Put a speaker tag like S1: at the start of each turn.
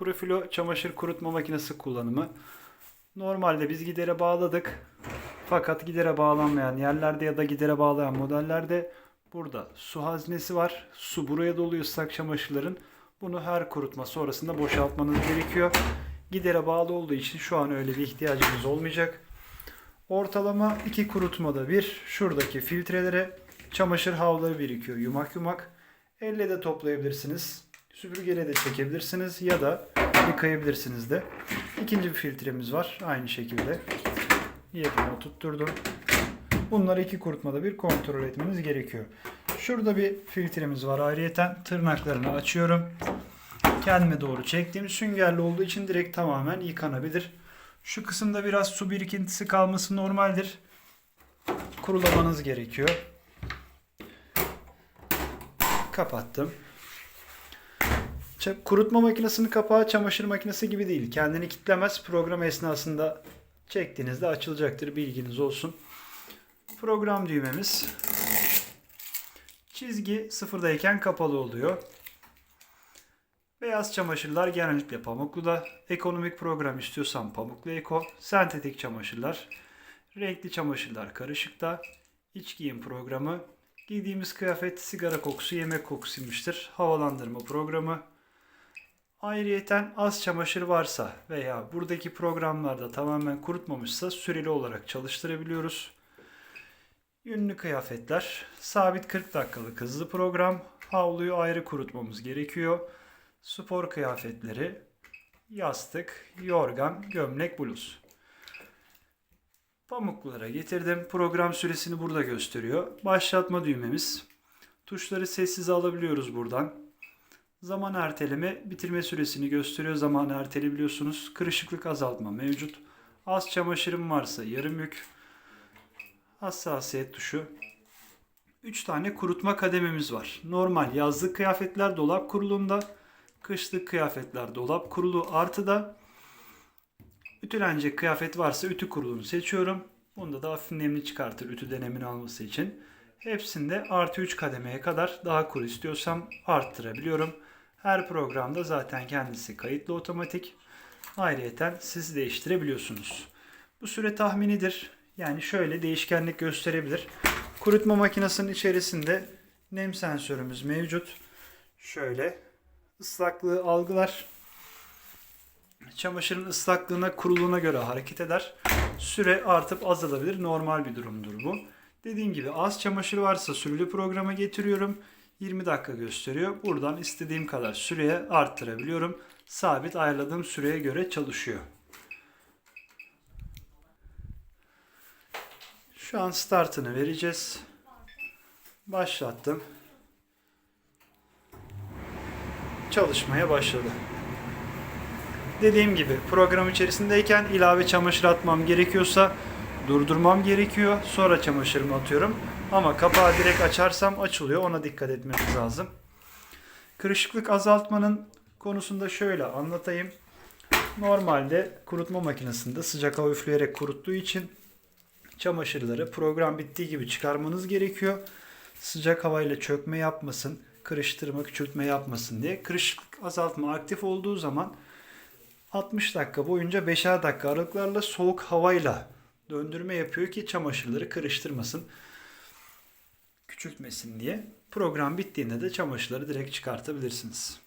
S1: Profilo çamaşır kurutma makinesi kullanımı. Normalde biz gidere bağladık. Fakat gidere bağlanmayan yerlerde ya da gidere bağlayan modellerde burada su haznesi var. Su buraya doluyor ıslak çamaşırların. Bunu her kurutma sonrasında boşaltmanız gerekiyor. Gidere bağlı olduğu için şu an öyle bir ihtiyacımız olmayacak. Ortalama iki kurutmada bir şuradaki filtrelere çamaşır havluları birikiyor yumak yumak. Elle de toplayabilirsiniz. Süpürgeyle de çekebilirsiniz ya da yıkayabilirsiniz de. İkinci bir filtremiz var aynı şekilde. Yerine tutturdum. Bunları iki kurutmada bir kontrol etmeniz gerekiyor. Şurada bir filtremiz var ayrıyeten. Tırnaklarını açıyorum. Kendime doğru çektiğim süngerli olduğu için direkt tamamen yıkanabilir. Şu kısımda biraz su birikintisi kalması normaldir. Kurulamanız gerekiyor. Kapattım. Kurutma makinesinin kapağı çamaşır makinesi gibi değil. Kendini kitlemez. Program esnasında çektiğinizde açılacaktır. Bilginiz olsun. Program düğmemiz. Çizgi sıfırdayken kapalı oluyor. Beyaz çamaşırlar genellikle pamukluda. Ekonomik program istiyorsan pamuklu eko. Sentetik çamaşırlar. Renkli çamaşırlar karışıkta. İç giyim programı. Giydiğimiz kıyafet sigara kokusu, yemek kokusuymuştur. Havalandırma programı. Ayrıyeten az çamaşır varsa veya buradaki programlarda tamamen kurutmamışsa süreli olarak çalıştırabiliyoruz. Yünlü kıyafetler, sabit 40 dakikalık hızlı program, havluyu ayrı kurutmamız gerekiyor. Spor kıyafetleri, yastık, yorgan, gömlek, bluz. Pamuklara getirdim. Program süresini burada gösteriyor. Başlatma düğmemiz. Tuşları sessize alabiliyoruz buradan. Zaman erteleme bitirme süresini gösteriyor. Zaman erteleyebiliyorsunuz. Kırışıklık azaltma mevcut. Az çamaşırım varsa yarım yük. Hassasiyet tuşu. 3 tane kurutma kadememiz var. Normal yazlık kıyafetler dolap kurulumda. Kışlık kıyafetler dolap kurulu artıda. Ütülenecek kıyafet varsa ütü kurulunu seçiyorum. Bunda da hafif nemli çıkartır ütü denemini alması için. Hepsinde artı 3 kademeye kadar daha kuru istiyorsam arttırabiliyorum. Her programda zaten kendisi kayıtlı otomatik. Ayrıyeten siz değiştirebiliyorsunuz. Bu süre tahminidir. Yani şöyle değişkenlik gösterebilir. Kurutma makinesinin içerisinde nem sensörümüz mevcut. Şöyle ıslaklığı algılar. Çamaşırın ıslaklığına, kuruluğuna göre hareket eder. Süre artıp azalabilir. Normal bir durumdur bu. Dediğim gibi az çamaşır varsa sürülü programa getiriyorum. 20 dakika gösteriyor. Buradan istediğim kadar süreye arttırabiliyorum. Sabit ayarladığım süreye göre çalışıyor. Şu an startını vereceğiz. Başlattım. Çalışmaya başladı. Dediğim gibi program içerisindeyken ilave çamaşır atmam gerekiyorsa durdurmam gerekiyor. Sonra çamaşırımı atıyorum. Ama kapağı direkt açarsam açılıyor. Ona dikkat etmemiz lazım. Kırışıklık azaltmanın konusunda şöyle anlatayım. Normalde kurutma makinesinde sıcak hava üfleyerek kuruttuğu için çamaşırları program bittiği gibi çıkarmanız gerekiyor. Sıcak havayla çökme yapmasın, kırıştırma, küçültme yapmasın diye. Kırışıklık azaltma aktif olduğu zaman 60 dakika boyunca 5'er dakika aralıklarla soğuk havayla döndürme yapıyor ki çamaşırları kırıştırmasın, küçültmesin diye. Program bittiğinde de çamaşırları direkt çıkartabilirsiniz.